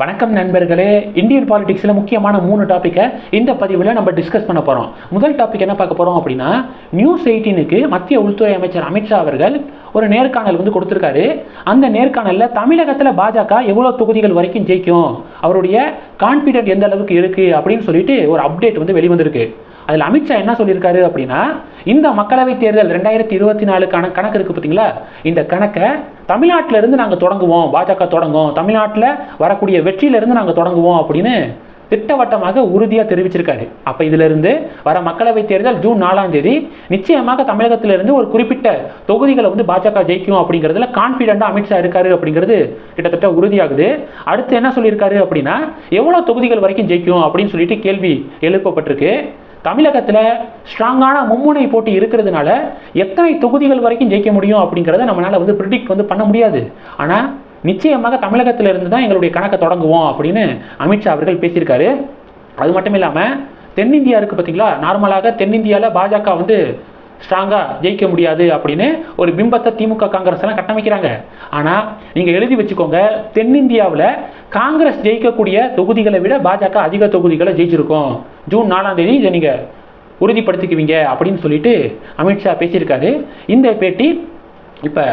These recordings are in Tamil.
வணக்கம் நண்பர்களே இந்தியன் பாலிடிக்ஸில் முக்கியமான மூணு டாப்பிக்கை இந்த பதிவில் நம்ம டிஸ்கஸ் பண்ண போகிறோம் முதல் டாபிக் என்ன பார்க்க போகிறோம் அப்படின்னா நியூஸ் எயிட்டீனுக்கு மத்திய உள்துறை அமைச்சர் அமித்ஷா அவர்கள் ஒரு நேர்காணல் வந்து கொடுத்துருக்காரு. அந்த நேர்காணலில் தமிழகத்தில் பாஜக எவ்வளோ தொகுதிகள் வரைக்கும் ஜெயிக்கும்? அவருடைய கான்ஃபிடென்ட் எந்த அளவுக்கு இருக்குது அப்படின்னு சொல்லிட்டு ஒரு அப்டேட் வந்து வெளிவந்திருக்கு. அதில் அமித்ஷா என்ன சொல்லியிருக்காரு அப்படின்னா இந்த மக்களவைத் தேர்தல் ரெண்டாயிரத்தி இருபத்தி நாலுக்கான கணக்கு இருக்குது பார்த்தீங்களா இந்த கணக்கை தமிழ்நாட்டிலிருந்து நாங்கள் தொடங்குவோம் பாஜக தொடங்கும். தமிழ்நாட்டில் வரக்கூடிய வெற்றியிலிருந்து நாங்கள் தொடங்குவோம் அப்படின்னு திட்டவட்டமாக உறுதியாக தெரிவிச்சிருக்காரு. அப்போ இதிலிருந்து வர மக்களவைத் தேர்தல் ஜூன் நாலாம் தேதி நிச்சயமாக தமிழகத்திலிருந்து ஒரு குறிப்பிட்ட தொகுதிகளை வந்து பாஜக ஜெயிக்கும் அப்படிங்கிறதுல கான்ஃபிடென்ட்டாக அமித்ஷா இருக்காரு அப்படிங்கிறது கிட்டத்தட்ட உறுதியாகுது. அடுத்து என்ன சொல்லியிருக்காரு அப்படின்னா எவ்வளோ தொகுதிகள் வரைக்கும் ஜெயிக்கும் அப்படின்னு சொல்லிட்டு கேள்வி எழுப்பப்பட்டிருக்கு. தமிழகத்தில் ஸ்ட்ராங்கான மும்முனை போட்டி இருக்கிறதுனால எத்தனை தொகுதிகள் வரைக்கும் ஜெயிக்க முடியும் அப்படிங்கிறத நம்மளால் வந்து ப்ரிடிக்ட் வந்து பண்ண முடியாது. ஆனால் நிச்சயமாக தமிழகத்தில் இருந்து தான் எங்களுடைய கணக்கை தொடங்குவோம் அப்படின்னு அமித்ஷா அவர்கள் பேசியிருக்காரு. அது மட்டும் இல்லாமல் தென்னிந்தியா இருக்குது பார்த்தீங்களா நார்மலாக தென்னிந்தியாவில் பாஜக வந்து ஸ்ட்ராங்காக ஜெயிக்க முடியாது அப்படின்னு ஒரு பிம்பத்தை திமுக காங்கிரஸ் எல்லாம் கட்டமைக்கிறாங்க. ஆனால் நீங்கள் எழுதி வச்சுக்கோங்க தென்னிந்தியாவில் காங்கிரஸ் ஜெயிக்கக்கூடிய தொகுதிகளை விட பாஜக அதிக தொகுதிகளை ஜெயிச்சிருக்கோம். ஜூன் நாலாம் தேதி இதை நீங்கள் உறுதிப்படுத்திக்குவீங்க அப்படின்னு சொல்லிட்டு அமித்ஷா பேசியிருக்காரு. இந்த பேட்டி இப்போ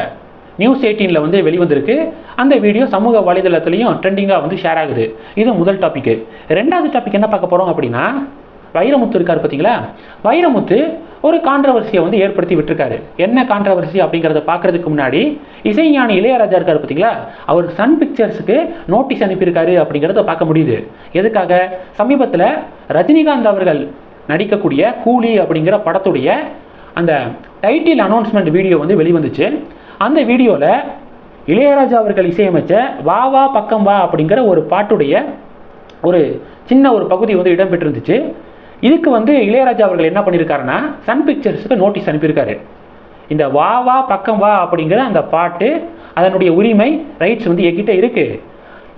நியூஸ் எயிட்டீனில் வந்து வெளிவந்திருக்கு. அந்த வீடியோ சமூக வலைதளத்துலையும் ட்ரெண்டிங்காக வந்து ஷேர் ஆகுது. இது முதல் டாப்பிக்கு ரெண்டாவது டாபிக் என்ன பார்க்க போகிறோம் அப்படின்னா வைரமுத்து இருக்கார் பார்த்தீங்களா? வைரமுத்து ஒரு கான்ட்ரவர்சியை வந்து ஏற்படுத்தி விட்டுருக்காரு. என்ன கான்ட்ரவர்சி அப்படிங்கிறத பார்க்கறதுக்கு முன்னாடி இசைஞானி இளையராஜா இருக்கார் பார்த்தீங்களா? அவர் சன் பிக்சர்ஸுக்கு நோட்டீஸ் அனுப்பியிருக்காரு அப்படிங்கிறத பார்க்க முடியுது. எதுக்காக? சமீபத்தில் ரஜினிகாந்த் அவர்கள் நடிக்கக்கூடிய கூலி அப்படிங்கிற படத்துடைய அந்த டைட்டில் அனௌன்ஸ்மெண்ட் வீடியோ வந்து வெளிவந்துச்சு. அந்த வீடியோவில் இளையராஜா அவர்கள் இசையமைச்ச வா வா பக்கம் வா அப்படிங்கிற ஒரு பாட்டுடைய ஒரு சின்ன ஒரு பகுதி வந்து இடம்பெற்றிருந்துச்சு. இதுக்கு வந்து இளையராஜா அவர்கள் என்ன பண்ணியிருக்காருன்னா சன் பிக்சர்ஸுக்கு நோட்டீஸ் அனுப்பியிருக்காரு. இந்த வா வா பக்கம் வா அப்படிங்கிற அந்த பாட்டு அதனுடைய உரிமை ரைட்ஸ் வந்து என்கிட்ட இருக்குது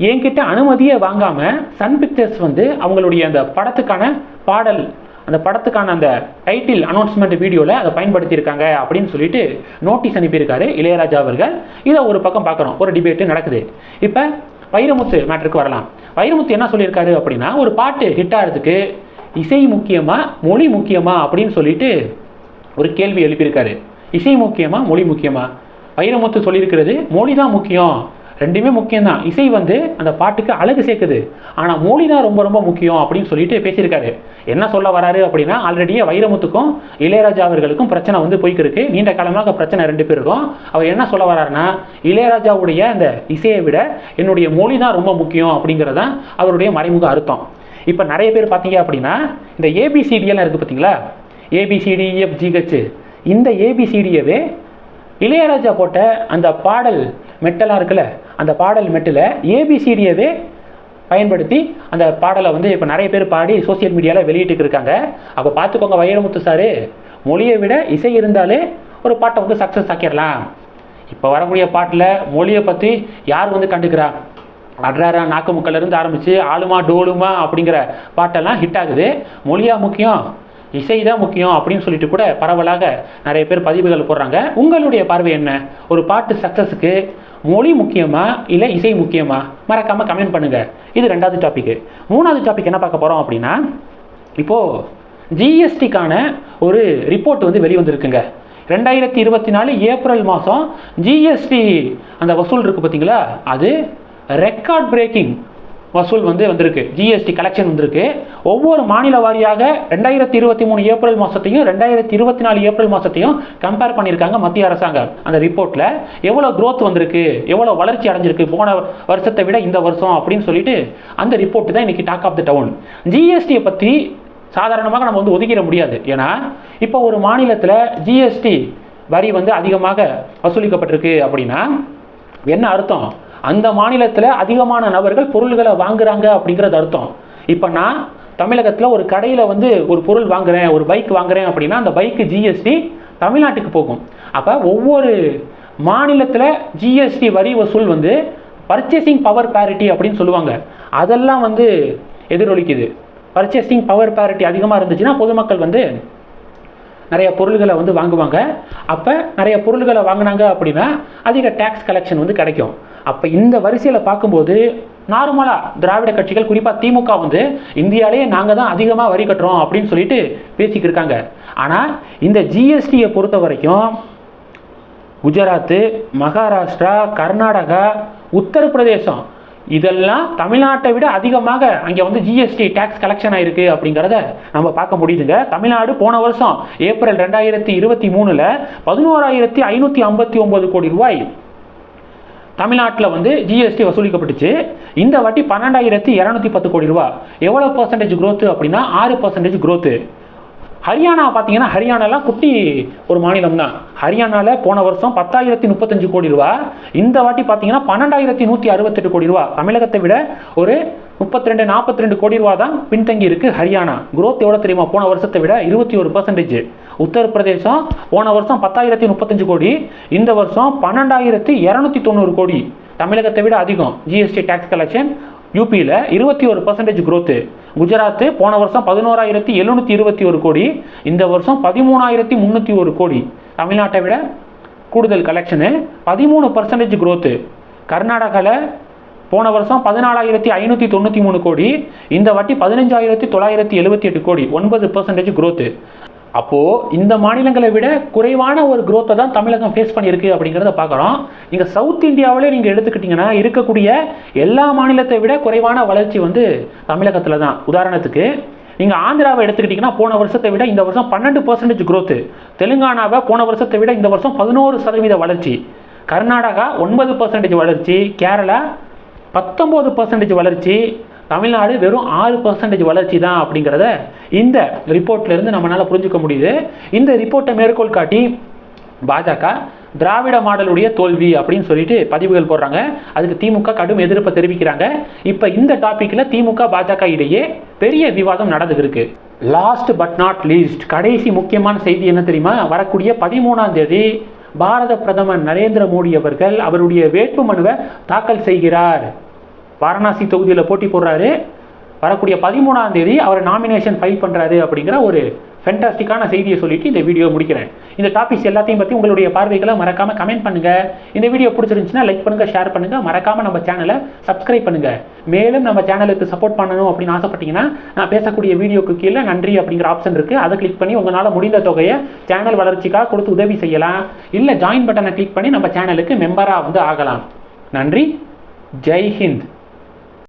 என்கிட்ட அனுமதியை வாங்காமல் சன் பிக்சர்ஸ் வந்து அவங்களுடைய அந்த படத்துக்கான பாடல் அந்த படத்துக்கான அந்த டைட்டில் அனௌன்ஸ்மெண்ட் வீடியோவில் அதை பயன்படுத்தியிருக்காங்க அப்படின்னு சொல்லிட்டு நோட்டீஸ் அனுப்பியிருக்காரு இளையராஜா அவர்கள். இதை ஒரு பக்கம் பார்க்குறோம் ஒரு டிபேட்டு நடக்குது. இப்போ வைரமுத்து மேட்டருக்கு வரலாம். வைரமுத்து என்ன சொல்லியிருக்காரு அப்படின்னா ஒரு பாட்டு ஹிட் ஆகிறதுக்கு இசை முக்கியமா மொழி முக்கியமா அப்படின்னு சொல்லிட்டு ஒரு கேள்வி எழுப்பியிருக்காரு. இசை முக்கியமா மொழி முக்கியமா? வைரமுத்து சொல்லியிருக்கிறது மொழி தான் முக்கியம். ரெண்டுமே முக்கியம்தான். இசை வந்து அந்த பாட்டுக்கு அழகு சேர்க்குது. ஆனால் மொழி தான் ரொம்ப ரொம்ப முக்கியம் அப்படின்னு சொல்லிட்டு பேசியிருக்காரு. என்ன சொல்ல வராரு அப்படின்னா ஆல்ரெடியே வைரமுத்துக்கும் இளையராஜா அவர்களுக்கும் பிரச்சனை வந்து போய்க்கிருக்கு. நீண்ட காலமாக பிரச்சனை ரெண்டு பேருக்கும். அவர் என்ன சொல்ல வராருன்னா இளையராஜாவுடைய அந்த இசையை விட என்னுடைய மொழி தான் ரொம்ப முக்கியம் அப்படிங்கிறது தான் அவருடைய மறைமுக அர்த்தம். இப்போ நிறைய பேர் பார்த்தீங்க அப்படின்னா இந்த ஏபிசிடியெல்லாம் இருக்குது பார்த்தீங்களா? ஏபிசிடி எஃப்ஜிஹெச் இந்த ஏபிசிடியவே இளையராஜா போட்ட அந்த பாடல் மெட்டலாக இருக்குல்ல அந்த பாடல் மெட்டில் ஏபிசிடியவே பயன்படுத்தி அந்த பாடலை வந்து இப்போ நிறைய பேர் பாடி சோசியல் மீடியாவில் வெளியிட்டு இருக்காங்க. அப்போ பார்த்துக்கோங்க வைரமுத்து சார். மொழியை விட இசை இருந்தாலே ஒரு பாட்டை வந்து சக்ஸஸ் ஆக்கிடலாம். இப்போ வரக்கூடிய பாட்டில் மொழியை பற்றி யார் வந்து கண்டுக்கிறா? அட்ராரா நாக்கு இருந்து ஆரம்பித்து ஆளுமா டோலுமா அப்படிங்கிற பாட்டெல்லாம் ஹிட் ஆகுது. மொழியா முக்கியம் இசை தான் முக்கியம் அப்படின்னு சொல்லிட்டு கூட பரவலாக நிறைய பேர் பதிவுகள் போடுறாங்க. உங்களுடைய பார்வை என்ன? ஒரு பாட்டு சக்ஸஸுக்கு மொழி முக்கியமா இல்லை இசை முக்கியமா? மறக்காமல் கமெண்ட் பண்ணுங்க. இது ரெண்டாவது டாபிக் மூணாவது டாபிக் என்ன பார்க்க போகிறோம் அப்படின்னா இப்போது ஜிஎஸ்டிக்கான ஒரு ரிப்போர்ட் வந்து வெளிவந்திருக்குங்க. ரெண்டாயிரத்தி இருபத்தி நாலு ஏப்ரல் மாதம் ஜிஎஸ்டி அந்த வசூல் இருக்குது பார்த்தீங்களா? அது ரெக்கார்ட் பிரேக்கிங் வசூல் வந்து வந்திருக்கு. ஜிஎஸ்டி கலெக்ஷன் வந்திருக்கு. ஒவ்வொரு மாநில வாரியாக ரெண்டாயிரத்தி இருபத்தி மூணு ஏப்ரல் மாதத்தையும் ரெண்டாயிரத்தி இருபத்தி நாலு ஏப்ரல் மாதத்தையும் கம்பேர் பண்ணியிருக்காங்க மத்திய அரசாங்கம் அந்த ரிப்போர்ட்டில் எவ்வளோ க்ரோத் வந்திருக்கு எவ்வளோ வளர்ச்சி அடைஞ்சிருக்கு போன வருஷத்தை விட இந்த வருஷம் அப்படின்னு சொல்லிட்டு அந்த ரிப்போர்ட் தான் இன்றைக்கி டாக் ஆஃப் த டவுன் ஜிஎஸ்டியை பற்றி சாதாரணமாக நம்ம வந்து ஒதுக்கிட முடியாது. ஏன்னா இப்போ ஒரு மாநிலத்தில் ஜிஎஸ்டி வரி வந்து அதிகமாக வசூலிக்கப்பட்டிருக்கு அப்படின்னா என்ன அர்த்தம்? அந்த மாநிலத்தில் அதிகமான நபர்கள் பொருள்களை வாங்குறாங்க அப்படிங்கிறது அர்த்தம். இப்போ நான் தமிழகத்தில் ஒரு கடையில் வந்து ஒரு பொருள் வாங்குறேன் ஒரு பைக் வாங்குறேன் அப்படின்னா அந்த பைக்கு ஜிஎஸ்டி தமிழ்நாட்டுக்கு போகும். அப்போ ஒவ்வொரு மாநிலத்தில் ஜிஎஸ்டி வரி வசூல் வந்து பர்ச்சேசிங் பவர் பேரிட்டி அப்படின்னு சொல்லுவாங்க. அதெல்லாம் வந்து எதிரொலிக்குது. பர்ச்சேசிங் பவர் பேரிட்டி அதிகமாக இருந்துச்சுன்னா பொதுமக்கள் வந்து நிறைய பொருள்களை வந்து வாங்குவாங்க. அப்போ நிறைய பொருள்களை வாங்கினாங்க அப்படின்னா அதிக டேக்ஸ் கலெக்ஷன் வந்து கிடைக்கும். அப்போ இந்த வரிசையில் பார்க்கும்போது நார்மலாக திராவிட கட்சிகள் குறிப்பாக திமுக வந்து இந்தியாவிலேயே நாங்கள் தான் அதிகமாக வரி கட்டுறோம் அப்படின்னு சொல்லிட்டு பேசிக்கிட்டு இருக்காங்க. ஆனால் இந்த ஜிஎஸ்டியை பொறுத்த வரைக்கும் குஜராத்து மகாராஷ்டிரா கர்நாடகா உத்தரப்பிரதேசம் இதெல்லாம் தமிழ்நாட்டை விட அதிகமாக அங்கே வந்து ஜிஎஸ்டி டேக்ஸ் கலெக்ஷன் ஆயிருக்கு அப்படிங்கிறத நம்ம பார்க்க முடியுதுங்க. தமிழ்நாடு போன வருஷம் ஏப்ரல் ரெண்டாயிரத்தி இருபத்தி மூணில் பதினோராயிரத்தி ஐநூற்றி ஐம்பத்தி ஒம்பது கோடி ரூபாய் தமிழ்நாட்டில் வந்து ஜிஎஸ்டி வசூலிக்கப்பட்டுச்சு. இந்த வாட்டி பன்னெண்டாயிரத்தி இரநூத்தி பத்து கோடி ரூபா எவ்வளோ பர்சன்டேஜ் க்ரோத்து அப்படின்னா ஆறு பர்சன்டேஜ் க்ரோத்து ஹரியானா பார்த்தீங்கன்னா ஹரியானாலாம் குட்டி ஒரு மாநிலம் தான். ஹரியானாவில் போன வருஷம் பத்தாயிரத்தி முப்பத்தஞ்சு கோடி ரூபா இந்த வாட்டி பார்த்தீங்கன்னா பன்னெண்டாயிரத்தி நூற்றி அறுபத்தெட்டு கோடி ரூபா. தமிழகத்தை விட ஒரு முப்பத்தி ரெண்டு நாற்பத்தி ரெண்டு கோடி ரூபா தான் பின்தங்கி இருக்கு ஹரியானா. குரோத் எவ்வளோ தெரியுமா? போன வருஷத்தை விட இருபத்தி ஒரு பர்சன்டேஜ் உத்தரப்பிரதேசம் போன வருஷம் பத்தாயிரத்தி முப்பத்தஞ்சு கோடி இந்த வருஷம் பன்னெண்டாயிரத்தி இரநூத்தி தொண்ணூறு கோடி. தமிழகத்தை விட அதிகம். ஜிஎஸ்டி டேக்ஸ் கலெக்ஷன் யூபியில் இருபத்தி ஒரு பர்சன்டேஜ் growth. குஜராத்து போன வருஷம் பதினோராயிரத்தி எழுநூற்றி இருபத்தி ஒரு கோடி இந்த வருஷம் பதிமூணாயிரத்தி முந்நூற்றி ஒரு கோடி. தமிழ்நாட்டை விட கூடுதல் கலெக்ஷனு பதிமூணு பர்சன்டேஜ் growth. கர்நாடகாவில் போன வருஷம் பதினாலாயிரத்தி ஐநூற்றி தொண்ணூற்றி மூணு கோடி இந்த வாட்டி பதினஞ்சாயிரத்தி தொள்ளாயிரத்தி எழுபத்தி எட்டு கோடி ஒன்பது பர்சன்டேஜ் growth. அப்போது இந்த மாநிலங்களை விட குறைவான ஒரு குரோத்தை தான் தமிழகம் ஃபேஸ் பண்ணியிருக்கு அப்படிங்கிறத பார்க்குறோம். நீங்கள் சவுத் இந்தியாவிலே நீங்கள் எடுத்துக்கிட்டிங்கன்னா இருக்கக்கூடிய எல்லா மாநிலத்தை விட குறைவான வளர்ச்சி வந்து தமிழகத்தில் தான். உதாரணத்துக்கு நீங்கள் ஆந்திராவை எடுத்துக்கிட்டிங்கன்னா போன வருஷத்தை விட இந்த வருஷம் பன்னெண்டு பர்சன்டேஜ் குரோத்து தெலுங்கானாவை போன வருஷத்தை விட இந்த வருஷம் பதினோரு சதவீத வளர்ச்சி. கர்நாடகா ஒன்பது பர்சன்டேஜ் வளர்ச்சி. கேரளா பத்தொம்போது பர்சன்டேஜ் வளர்ச்சி. தமிழ்நாடு வெறும் ஆறு பர்சன்டேஜ் வளர்ச்சி தான் அப்படிங்கிறத இந்த ரிப்போர்ட்லேருந்து நம்மளால் புரிஞ்சுக்க முடியுது. இந்த ரிப்போர்ட்டை மேற்கோள் காட்டி பாஜக திராவிட மாடலுடைய தோல்வி அப்படின்னு சொல்லிட்டு பதிவுகள் போடுறாங்க. அதுக்கு திமுக கடும் எதிர்ப்பை தெரிவிக்கிறாங்க. இப்போ இந்த டாப்பிக்கில் திமுக பாஜக இடையே பெரிய விவாதம் நடந்துட்டு இருக்கு லாஸ்ட் பட் நாட் லீஸ்ட் கடைசி முக்கியமான செய்தி என்ன தெரியுமா? வரக்கூடிய பதிமூணாம் தேதி பாரத பிரதமர் நரேந்திர மோடி அவர்கள் அவருடைய வேட்புமனுவை தாக்கல் செய்கிறார். வாரணாசி தொகுதியில் போட்டி போடுறாரு. வரக்கூடிய பதிமூணாம் தேதி அவர் நாமினேஷன் ஃபைல் பண்ணுறாரு அப்படிங்கிற ஒரு ஃபென்டாஸ்டிக்கான செய்தியை சொல்லிட்டு இந்த வீடியோ முடிக்கிறேன். இந்த டாபிக்ஸ் எல்லாத்தையும் பற்றி உங்களுடைய பார்வைகளை மறக்காம கமெண்ட் பண்ணுங்க. இந்த வீடியோ பிடிச்சிருந்துச்சுன்னா லைக் பண்ணுங்க ஷேர் பண்ணுங்க. மறக்காம நம்ம சேனலை சப்ஸ்கிரைப் பண்ணுங்க. மேலும் நம்ம சேனலுக்கு சப்போர்ட் பண்ணணும் அப்படின்னு ஆசைப்பட்டீங்கன்னா நான் பேசக்கூடிய வீடியோக்கு கீழே நன்றி அப்படிங்கிற ஆப்ஷன் இருக்கு. அதை கிளிக் பண்ணி உங்களால் முடிந்த தொகையை சேனல் வளர்ச்சிக்காக கொடுத்து உதவி செய்யலாம். இல்லை ஜாயின் பட்டனை கிளிக் பண்ணி நம்ம சேனலுக்கு மெம்பராக வந்து ஆகலாம். நன்றி. ஜெய் ஹிந்த்.